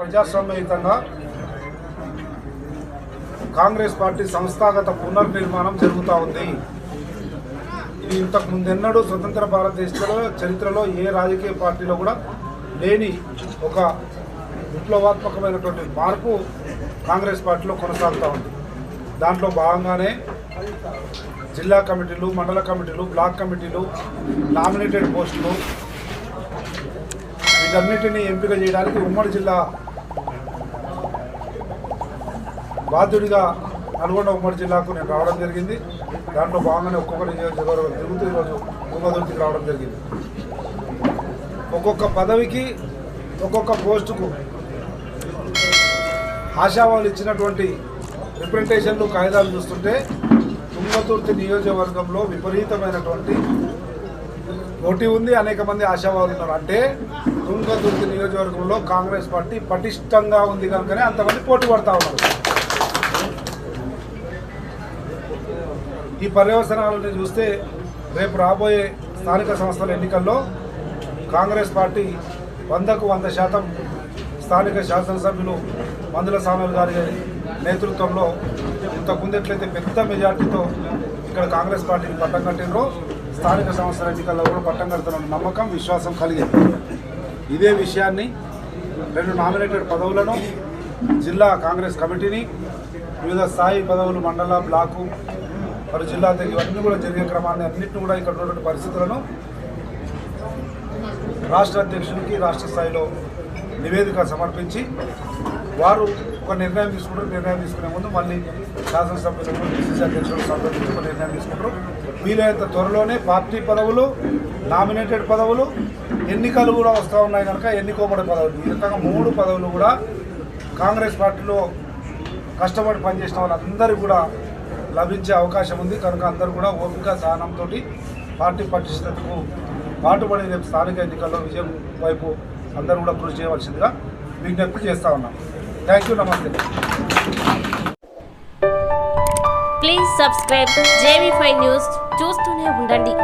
ప్రజాస్వామ్యయుతంగా కాంగ్రెస్ పార్టీ సంస్థాగత పునర్నిర్మాణం జరుగుతూ ఉంది. ఇది ఇంతకు ముందెన్నడూ స్వతంత్ర భారతదేశంలో చరిత్రలో ఏ రాజకీయ పార్టీలో కూడా లేని ఒక విప్లవాత్మకమైనటువంటి మార్పు కాంగ్రెస్ పార్టీలో కొనసాగుతూ ఉంది. దాంట్లో భాగంగానే జిల్లా కమిటీలు మండల కమిటీలు బ్లాక్ కమిటీలు నామినేటెడ్ పోస్టులు వీటన్నిటిని ఎంపిక చేయడానికి ఉమ్మడి జిల్లా బాధ్యుడిగా నల్గొండ ఉమ్మడి జిల్లాకు నేను రావడం జరిగింది. దాంట్లో భాగంగానే ఒక్కొక్క నియోజకవర్గం తిరుగుతూ ఈరోజు తుంగదుర్తికి రావడం జరిగింది. ఒక్కొక్క పదవికి ఒక్కొక్క పోస్టుకు ఆశావాళ్ళు ఇచ్చినటువంటి రిప్రజెంటేషన్లు కాగితాలు చూస్తుంటే తుంగతుర్తి నియోజకవర్గంలో విపరీతమైనటువంటి పోటీ ఉంది అనేక మంది ఆశావాదులు ఉన్నారు. అంటే తుంగతుర్తి నియోజకవర్గంలో కాంగ్రెస్ పార్టీ పటిష్టంగా ఉంది కనుకనే అంతమంది పోటీ పడతా ఉన్నారు. ఈ పర్యవసనాలను చూస్తే రేపు రాబోయే స్థానిక సంస్థల ఎన్నికల్లో కాంగ్రెస్ పార్టీ వందకు వంద శాతం స్థానిక శాసనసభ్యులు మందుల సామల్ గారి నేతృత్వంలో ఇంతకుముందు ఎట్లయితే పెద్ద మెజార్టీతో ఇక్కడ కాంగ్రెస్ పార్టీని పట్టం కట్టినరో స్థానిక సంస్థల ఎన్నికల్లో కూడా పట్టం కడుతున్న నమ్మకం విశ్వాసం కలిగింది ఇదే విషయాన్ని రెండు నామినేటెడ్ పదవులను జిల్లా కాంగ్రెస్ కమిటీని వివిధ స్థాయి పదవులు మండల బ్లాకు మరి జిల్లా ఇవన్నీ కూడా జరిగే క్రమాన్ని అన్నింటిని కూడా ఇక్కడ ఉన్నటువంటి పరిస్థితులను రాష్ట్ర అధ్యక్షుడికి రాష్ట్ర స్థాయిలో నివేదిక సమర్పించి వారు ఒక నిర్ణయం తీసుకుంటారు. నిర్ణయం తీసుకునే ముందు మళ్ళీ శాసనసభ్యులు డిసిసి అధ్యక్షులు సంప్రదించి ఒక నిర్ణయం తీసుకుంటారు. వీలైనంత త్వరలోనే పార్టీ పదవులు నామినేటెడ్ పదవులు ఎన్నికలు కూడా వస్తూ ఉన్నాయి కనుక ఎన్నుకోబడే పదవులు. ఈ రకంగా మూడు పదవులు కూడా కాంగ్రెస్ పార్టీలో కష్టపడి పనిచేసిన వాళ్ళందరూ కూడా లభించే అవకాశం ఉంది. కనుక అందరూ కూడా ఓపిక సహనంతో పార్టీ పటిష్టతకు పాటుపడి రేపు స్థానిక ఎన్నికల్లో విజయం వైపు అందరూ కూడా కృషి చేయవలసిందిగా విజ్ఞప్తి చేస్తా ఉన్నాం. థ్యాంక్ యూ నమస్తే please subscribe JV five news చూస్తూనే ఉండండి.